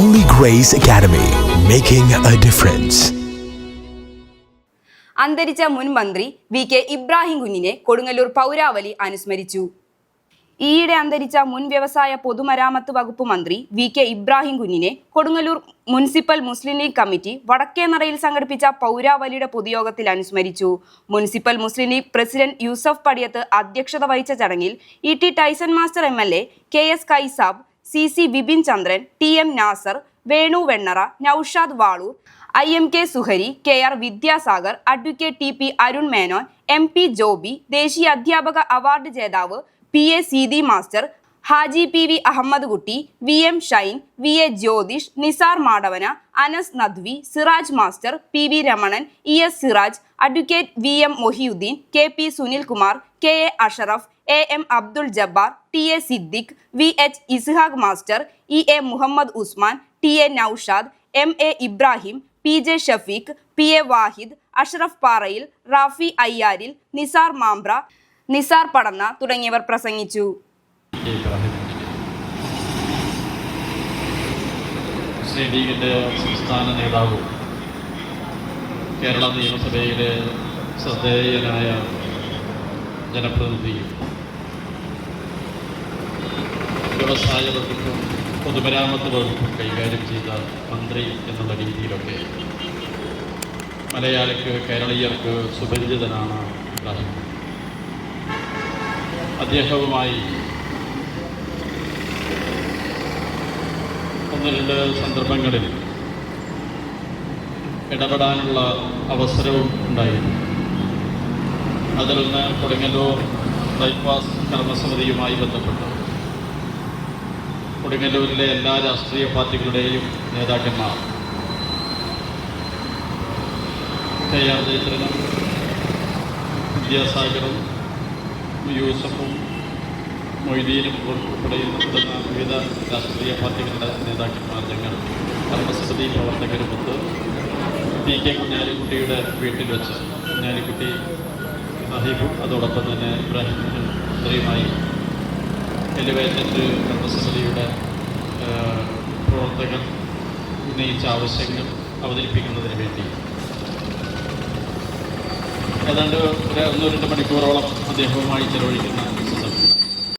Holy Grace Academy, making a difference. അന്തരിച്ച മുൻ മന്ത്രി വി കെ ഇബ്രാഹിം കുഞ്ഞിനെ കൊടുങ്ങല്ലൂർ പൗരാവലി അനുസ്മരിച്ചു ഈയിടെ അന്തരിച്ച മുൻ വ്യവസായ പൊതുമരാമത്ത് വകുപ്പ് മന്ത്രി വി കെ ഇബ്രാഹിം കുഞ്ഞിനെ കൊടുങ്ങല്ലൂർ മുനിസിപ്പൽ മുസ്ലിം ലീഗ് കമ്മിറ്റി വടക്കേനറയിൽ സംഘടിപ്പിച്ച പൗരാവലിയുടെ പൊതുയോഗത്തിൽ അനുസ്മരിച്ചു മുനിസിപ്പൽ മുസ്ലിം ലീഗ് പ്രസിഡന്റ് യൂസഫ് പടിയത്ത് അധ്യക്ഷത വഹിച്ച ചടങ്ങിൽ E T Tyson master M L A K S Kaisab C C Vipin Chandran T M Nasar Venu Vennara Noushad Valoor I M K Suhari K R Vidyasagar advocate T P Arun Menon M P Joby ദേശീയ അധ്യാപക award ജേതാവ് P A Seethi master Haji P V Ahammed Kutty V M Shine V A Jyothish Nisar Madavana Anas Nadvi Siraj master P V Ramanan E S Siraj advocate V M Mohiyuddin K P Sunilkumar K A Ashraf A M Abdul Jabbar T A Siddique V H Ishaq master E A Muhammed Usman T A Noushad M A Ibrahim P J Shafeeq P A Vahid Ashraf Parayil Rafi Ayyaril Nisar Mambra Nisar പടന്ന തുടങ്ങിയവർ പ്രസംഗിച്ചു. മുസ്ലിം ലീഗിന്റെ സംസ്ഥാന നേതാവും കേരള നിയമസഭയിലെ ശ്രദ്ധേയനായ ജനപ്രതിനിധിയും വ്യവസായ വകുപ്പും പൊതുമരാമത്ത് വകുപ്പും കൈകാര്യം ചെയ്ത മന്ത്രി എന്നുള്ള രീതിയിലൊക്കെ മലയാളിക്ക് കേരളീയർക്ക് സുപരിചിതനാണ് അദ്ദേഹവുമായി രണ്ട് സന്ദർഭങ്ങളിൽ ഇടപെടാനുള്ള അവസരവും ഉണ്ടായിരുന്നു. അതിൽ നിന്ന് കൊടുങ്ങല്ലൂർ ബൈപ്പാസ് കർമ്മസമിതിയുമായി ബന്ധപ്പെട്ട്. കൊടുങ്ങല്ലൂരിലെ എല്ലാ രാഷ്ട്രീയ പാർട്ടികളുടെയും നേതാക്കന്മാർ കെ ആർ ജയചന്ദ്രനും വിദ്യാസാഗറും യൂസഫും മൊയ്തീനും ഉൾപ്പെടെയുന്ന വിവിധ രാഷ്ട്രീയ പാർട്ടികളുടെ നേതാക്കന്മാർ ഞങ്ങൾ കർമ്മസമിതി പ്രവർത്തകരുമൊത്ത് പി കെ കുഞ്ഞാലിക്കുട്ടിയുടെ വീട്ടിൽ വെച്ച് കുഞ്ഞാലിക്കുട്ടി സാഹിബും അതോടൊപ്പം തന്നെ ഇബ്രാഹിം മന്ത്രിയുമായി എലിവേറ്റഡ് കർമ്മസമിതിയുടെ പ്രവർത്തകർ ഉന്നയിച്ച ആവശ്യങ്ങൾ അവതരിപ്പിക്കുന്നതിന് വേണ്ടി. ഏതാണ്ട് ഒരു ഒന്നോ രണ്ട് മണിക്കൂറോളം അദ്ദേഹവുമായി ചെലവഴിക്കുന്ന